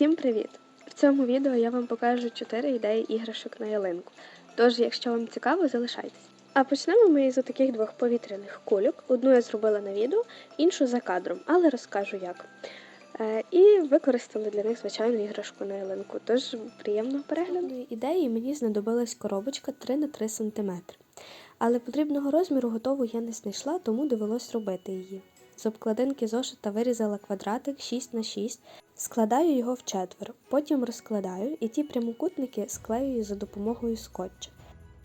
Всім привіт! В цьому відео я вам покажу 4 ідеї іграшок на ялинку. Тож, якщо вам цікаво, залишайтесь. А почнемо ми із таких двох повітряних кульок. Одну я зробила на відео, іншу за кадром, але розкажу як. Е, І використали для них звичайну іграшку на ялинку. Тож приємного перегляду. Ідеї мені знадобилась коробочка 3 на 3 см. Але потрібного розміру готову я не знайшла, тому довелось робити її. З обкладинки зошита вирізала квадратик 6 на 6 Складаю його в четвер, потім розкладаю і ті прямокутники склеюю за допомогою скотча.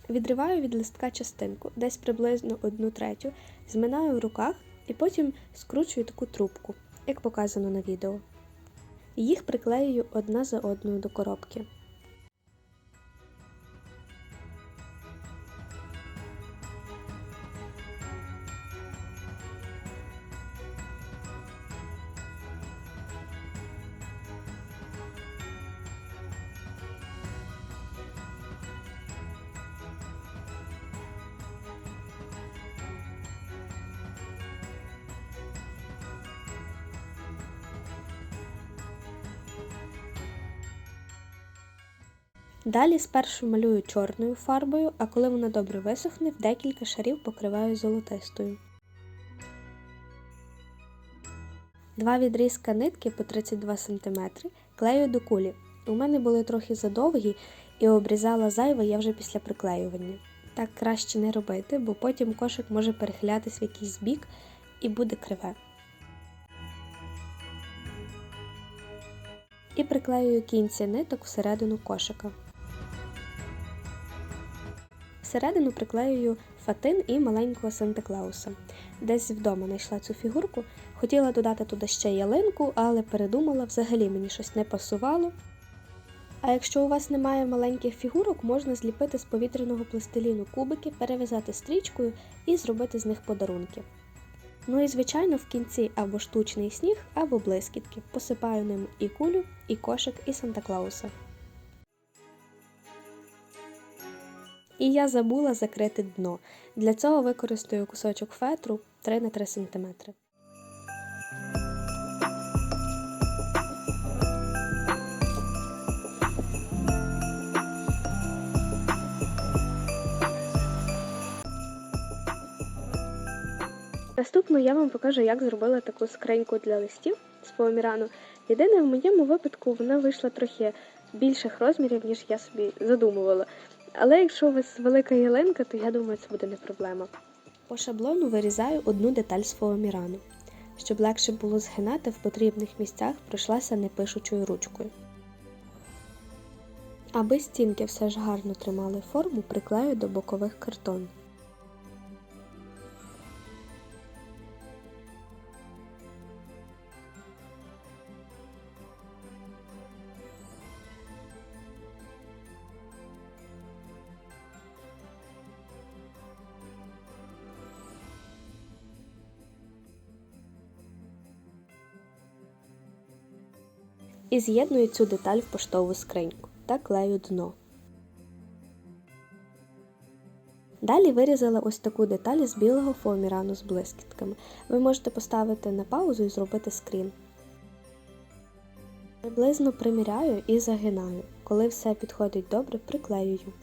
Відриваю від листка частинку, десь приблизно одну третю, зминаю в руках і потім скручую таку трубку, як показано на відео. Їх приклеюю одна за одною до коробки. Далі спершу малюю чорною фарбою, а коли вона добре висохне, в декілька шарів покриваю золотистою. Два відрізка нитки по 32 см клею до кулі. У мене були трохи задовгі і обрізала зайве я вже після приклеювання. Так краще не робити, бо потім кошик може перехилятись в якийсь бік і буде криве. І приклеюю кінці ниток всередину кошика. Всередину приклеюю фатин і маленького Санта Клауса. Десь вдома знайшла цю фігурку. Хотіла додати туди ще ялинку, але передумала, взагалі мені щось не пасувало. А якщо у вас немає маленьких фігурок, можна зліпити з повітряного пластиліну кубики, перев'язати стрічкою і зробити з них подарунки. Ну і звичайно в кінці або штучний сніг, або блискітки. Посипаю ним і кулю, і кошик, і Санта Клауса. І я забула закрити дно. Для цього використаю кусочок фетру 3 на 3 см. Наступно я вам покажу, як зробила таку скриньку для листів з полімірану. Єдине, в моєму випадку вона вийшла трохи більших розмірів, ніж я собі задумувала. Але якщо у вас велика ялинка, то я думаю, це буде не проблема. По шаблону вирізаю одну деталь з фоамірану. Щоб легше було згинати, в потрібних місцях пройшлася непишучою ручкою. Аби стінки все ж гарно тримали форму, приклею до бокових картон. І з'єдную цю деталь в поштову скриньку та клею дно. Далі вирізала ось таку деталь з білого фоамірану з блискітками. Ви можете поставити на паузу і зробити скрін. Приблизно приміряю і загинаю. Коли все підходить добре, приклеюю.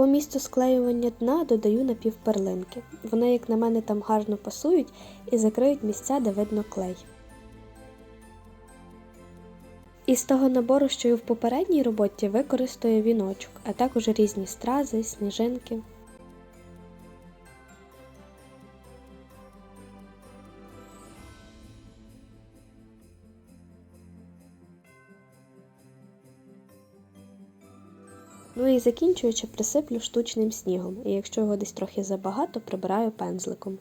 По місту склеювання дна додаю напівперлинки. Вони, як на мене, там гарно пасують і закриють місця, де видно клей. Із того набору, що і в попередній роботі, використаю віночок, а також різні стрази, сніжинки. Ну і закінчуючи, присиплю штучним снігом, і якщо його десь трохи забагато, прибираю пензликом.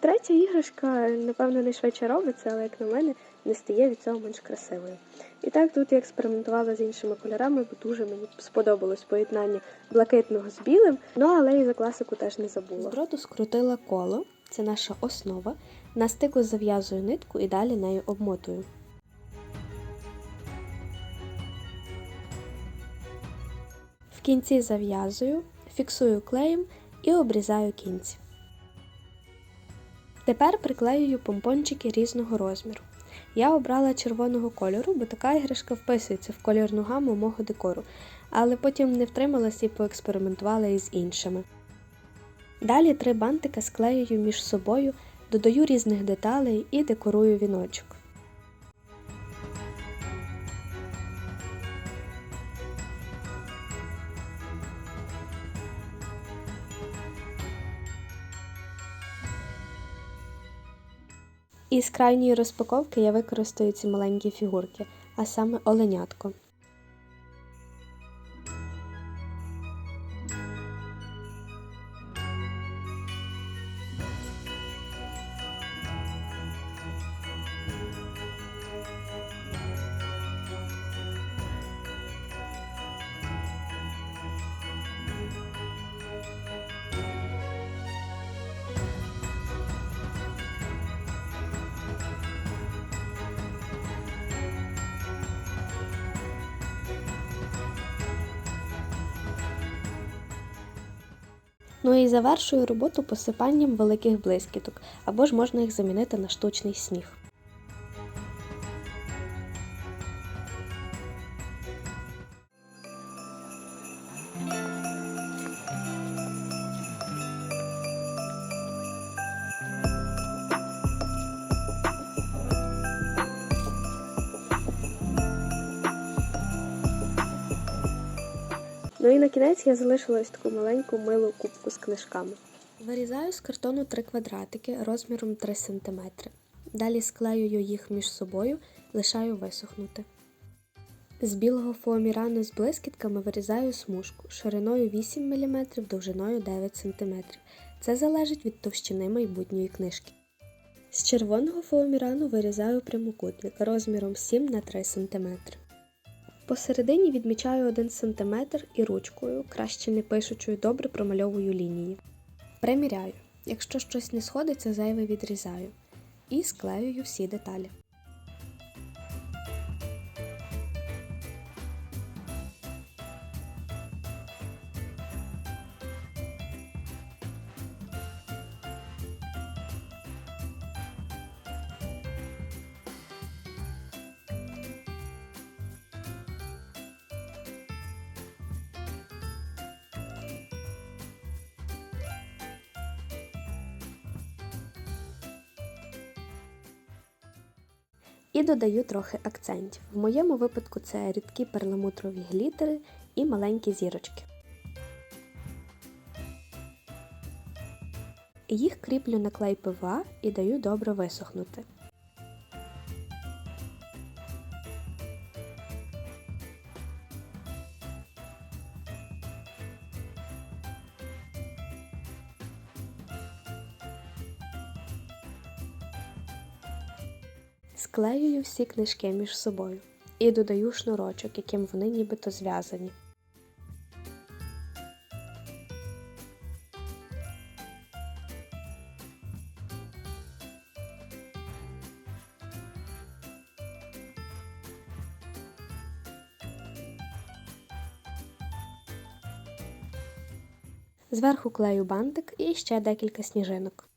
Третя іграшка, напевно, найшвидше робиться, але як на мене не стає від цього менш красивою. І так тут я експериментувала з іншими кольорами, бо дуже мені сподобалось поєднання блакитного з білим. Ну але і за класику теж не забула. З дроту скрутила коло, це наша основа. На стику зав'язую нитку і далі нею обмотую. В кінці зав'язую, фіксую клеєм і обрізаю кінці. Тепер приклеюю помпончики різного розміру. Я обрала червоного кольору, бо така іграшка вписується в кольорну гаму мого декору, але потім не втрималась і поекспериментувала із іншими. Далі три бантика склеюю між собою, додаю різних деталей і декорую віночок. Із крайньої розпаковки я використаю ці маленькі фігурки, а саме оленятко. Ну і завершую роботу посипанням великих блискіток, або ж можна їх замінити на штучний сніг. Ну і на кінець я залишила ось таку маленьку милу кубку з книжками. Вирізаю з картону три квадратики розміром 3 см. Далі склеюю їх між собою, лишаю висохнути. З білого фоамірану з блискітками вирізаю смужку шириною 8 мм, довжиною 9 см. Це залежить від товщини майбутньої книжки. З червоного фоамірану вирізаю прямокутник розміром 7 на 3 см. Посередині відмічаю 1 см і ручкою, краще не пишучою, добре промальовую лінії. Приміряю. Якщо щось не сходиться, зайве відрізаю. І склеюю всі деталі. І додаю трохи акцентів. В моєму випадку це рідкі перламутрові глітери і маленькі зірочки. Їх кріплю на клей ПВА і даю добре висохнути. Склеюю всі книжки між собою і додаю шнурочок, яким вони нібито зв'язані. Зверху клею бантик і ще декілька сніжинок.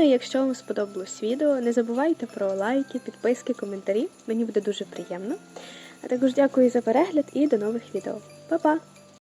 Ну і якщо вам сподобалось відео, не забувайте про лайки, підписки, коментарі. Мені буде дуже приємно. А також дякую за перегляд і до нових відео. Па-па!